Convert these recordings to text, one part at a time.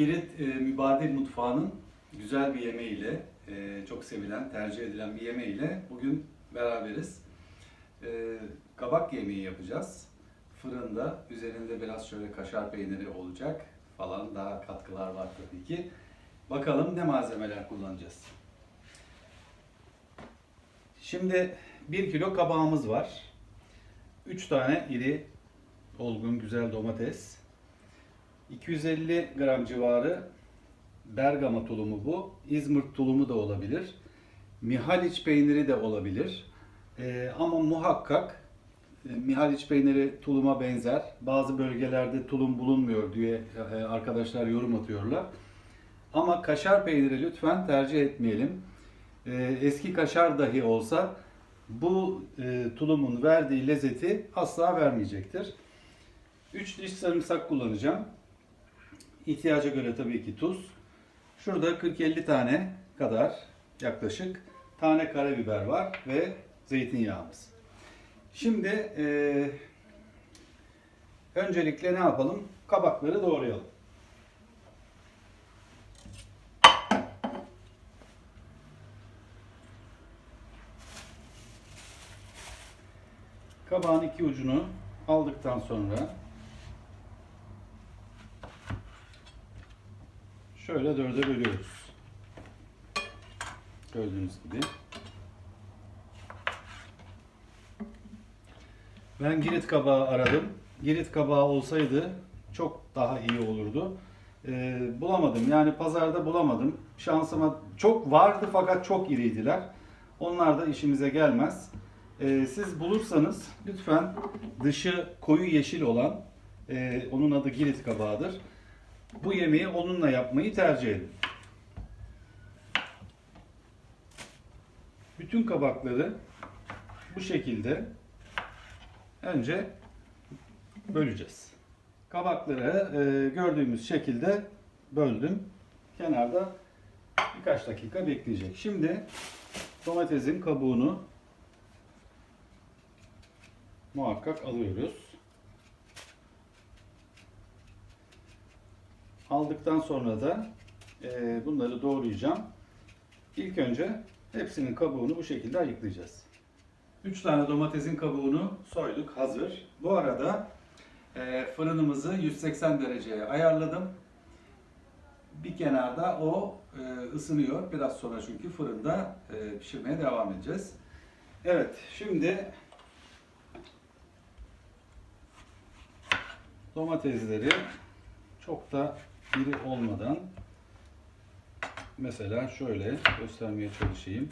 Girit e, Mübadil Mutfağı'nın güzel bir yemeğiyle, e, çok sevilen, tercih edilen bir yemeğiyle bugün beraberiz. E, kabak yemeği yapacağız. Fırında, üzerinde biraz şöyle kaşar peyniri olacak falan daha katkılar var tabii ki. Bakalım ne malzemeler kullanacağız. Şimdi 1 kilo kabağımız var. 3 tane iri, olgun, güzel domates. 250 gram civarı Bergama tulumu bu. İzmir tulumu da olabilir. Mihaliç peyniri de olabilir. Ee, ama muhakkak e, Mihaliç peyniri tuluma benzer. Bazı bölgelerde tulum bulunmuyor diye e, arkadaşlar yorum atıyorlar. Ama kaşar peyniri lütfen tercih etmeyelim. Ee, eski kaşar dahi olsa bu e, tulumun verdiği lezzeti asla vermeyecektir. 3 diş sarımsak kullanacağım. İhtiyaca göre tabii ki tuz. Şurada 40-50 tane kadar yaklaşık tane karabiber var ve zeytinyağımız. Şimdi e, öncelikle ne yapalım? Kabakları doğrayalım. Kabağın iki ucunu aldıktan sonra şöyle dörde bölüyoruz. Gördüğünüz gibi. Ben girit kabağı aradım. Girit kabağı olsaydı çok daha iyi olurdu. Ee, bulamadım. Yani pazarda bulamadım. Şansıma çok vardı fakat çok iriydiler. Onlar da işimize gelmez. Ee, siz bulursanız lütfen dışı koyu yeşil olan, e, onun adı girit kabağıdır. Bu yemeği onunla yapmayı tercih edin. Bütün kabakları bu şekilde önce böleceğiz. Kabakları e, gördüğümüz şekilde böldüm. Kenarda birkaç dakika bekleyecek. Şimdi domatesin kabuğunu muhakkak alıyoruz. Aldıktan sonra da e, bunları doğrayacağım. İlk önce hepsinin kabuğunu bu şekilde ayıklayacağız. 3 tane domatesin kabuğunu soyduk hazır. Bu arada e, fırınımızı 180 dereceye ayarladım. Bir kenarda o e, ısınıyor. Biraz sonra çünkü fırında e, pişirmeye devam edeceğiz. Evet şimdi domatesleri çok da iri olmadan mesela şöyle göstermeye çalışayım.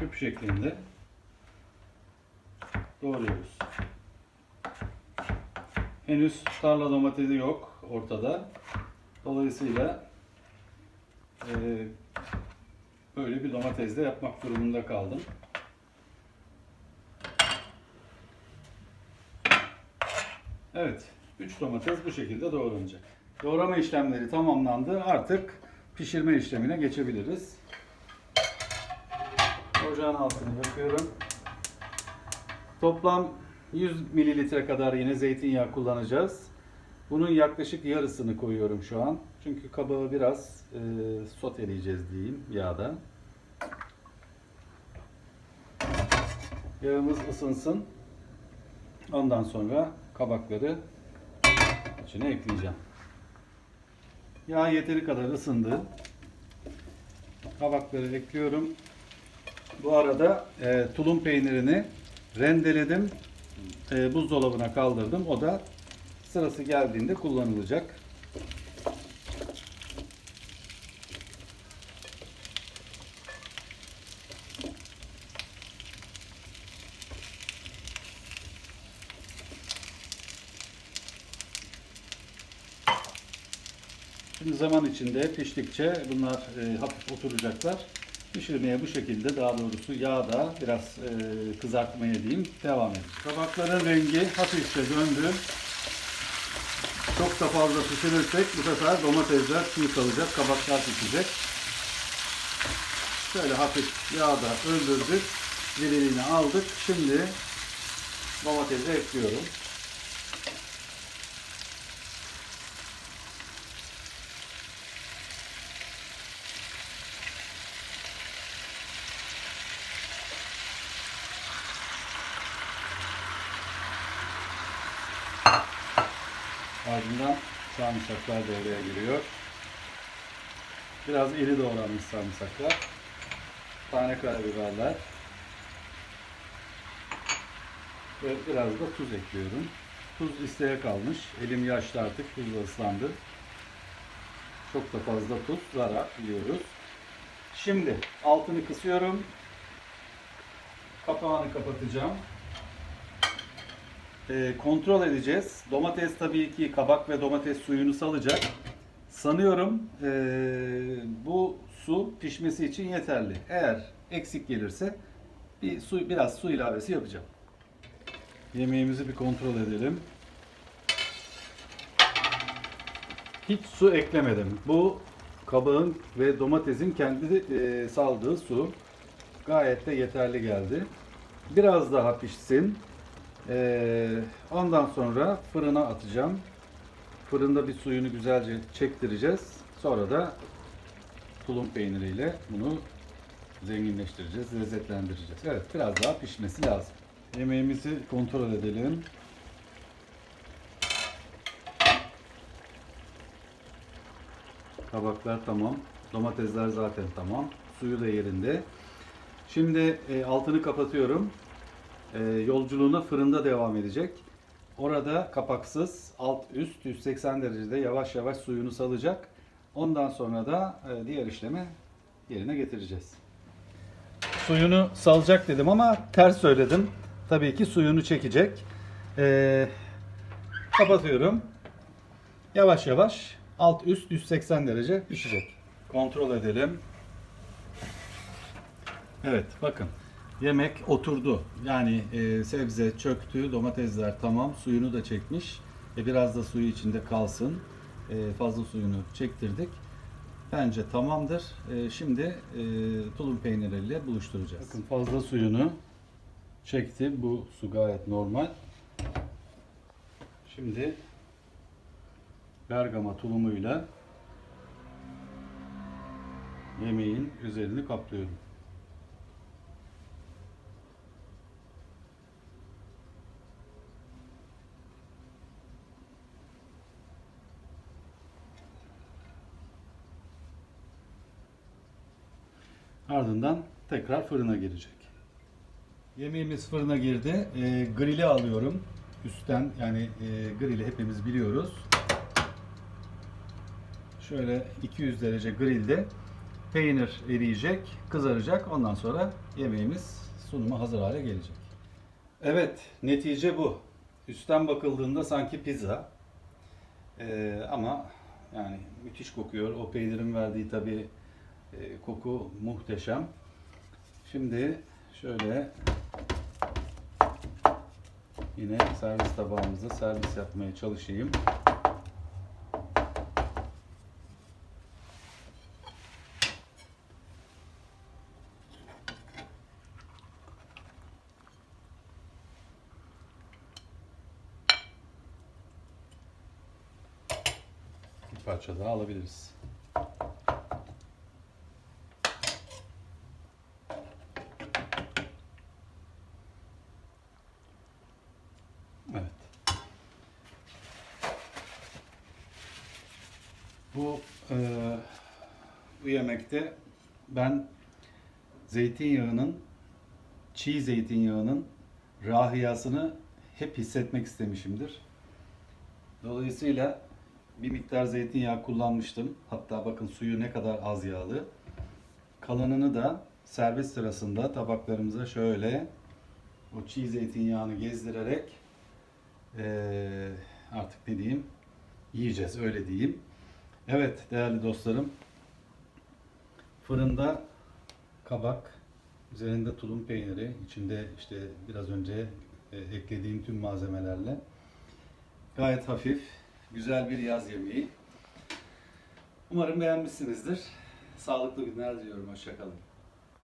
Küp şeklinde doğruyoruz. Henüz tarla domatesi yok ortada. Dolayısıyla eee, böyle bir domates de yapmak durumunda kaldım. Evet, 3 domates bu şekilde doğranacak. Doğrama işlemleri tamamlandı. Artık pişirme işlemine geçebiliriz. Ocağın altını yakıyorum. Toplam 100 mililitre kadar yine zeytinyağı kullanacağız. Bunun yaklaşık yarısını koyuyorum şu an. Çünkü kabağı biraz e, soteleyeceğiz diyeyim yağda. Yağımız ısınsın. Ondan sonra kabakları içine ekleyeceğim. Yağ yeteri kadar ısındı. Kabakları ekliyorum. Bu arada e, tulum peynirini rendeledim. E, buzdolabına kaldırdım. O da sırası geldiğinde kullanılacak. Şimdi zaman içinde piştikçe bunlar e, hafif oturacaklar. Pişirmeye bu şekilde daha doğrusu yağda biraz e, kızartmaya diyeyim devam edin. Kabakların rengi hafifçe döndü. Çok da fazla pişirirsek bu sefer domatesler çiğ kalacak, kabaklar pişecek. Şöyle hafif yağda öldürdük. Diriliğini aldık. Şimdi domatesi ekliyorum. Ardından sarımsaklar devreye giriyor. Biraz iri doğranmış sarımsaklar. Tane karabiberler. Ve biraz da tuz ekliyorum. Tuz isteğe kalmış. Elim yaşlı artık. Tuzla ıslandı. Çok da fazla tuz zarar biliyoruz. Şimdi altını kısıyorum. Kapağını kapatacağım. Ee, kontrol edeceğiz. Domates tabii ki kabak ve domates suyunu salacak. Sanıyorum ee, bu su pişmesi için yeterli. Eğer eksik gelirse bir su biraz su ilavesi yapacağım. Yemeğimizi bir kontrol edelim. Hiç su eklemedim. Bu kabağın ve domatesin kendi e, saldığı su gayet de yeterli geldi. Biraz daha pişsin. E, ondan sonra fırına atacağım. Fırında bir suyunu güzelce çektireceğiz. Sonra da tulum peyniriyle bunu zenginleştireceğiz, lezzetlendireceğiz. Evet, biraz daha pişmesi lazım. Yemeğimizi kontrol edelim. Kabaklar tamam. Domatesler zaten tamam. Suyu da yerinde. Şimdi e, altını kapatıyorum. E, yolculuğuna fırında devam edecek. Orada kapaksız alt üst 180 derecede yavaş yavaş suyunu salacak. Ondan sonra da e, diğer işlemi yerine getireceğiz. Suyunu salacak dedim ama ters söyledim. Tabii ki suyunu çekecek. E, kapatıyorum. Yavaş yavaş alt üst 180 derece pişecek. Kontrol edelim. Evet bakın yemek oturdu. Yani e, sebze çöktü, domatesler tamam, suyunu da çekmiş. E, biraz da suyu içinde kalsın. E, fazla suyunu çektirdik. Bence tamamdır. E, şimdi e, tulum peyniriyle buluşturacağız. Bakın fazla suyunu çekti. Bu su gayet normal. Şimdi bergama tulumuyla yemeğin üzerini kaplıyorum. Ardından tekrar fırına girecek. Yemeğimiz fırına girdi. E, grili alıyorum. Üstten yani e, grili hepimiz biliyoruz. Şöyle 200 derece grilde peynir eriyecek, kızaracak. Ondan sonra yemeğimiz sunuma hazır hale gelecek. Evet, netice bu. Üstten bakıldığında sanki pizza. Ee, ama yani müthiş kokuyor. O peynirin verdiği tabii e, koku muhteşem. Şimdi şöyle yine servis tabağımızda servis yapmaya çalışayım. Bir parça daha alabiliriz. Evet. Bu e, bu yemekte ben zeytinyağının çiğ zeytinyağının rahiyasını hep hissetmek istemişimdir. Dolayısıyla bir miktar zeytinyağı kullanmıştım. Hatta bakın suyu ne kadar az yağlı. Kalanını da servis sırasında tabaklarımıza şöyle o çiğ zeytinyağını gezdirerek eee, artık ne diyeyim yiyeceğiz öyle diyeyim. Evet değerli dostlarım fırında kabak üzerinde tulum peyniri içinde işte biraz önce e, eklediğim tüm malzemelerle gayet hafif güzel bir yaz yemeği. Umarım beğenmişsinizdir. Sağlıklı günler diliyorum. Hoşçakalın.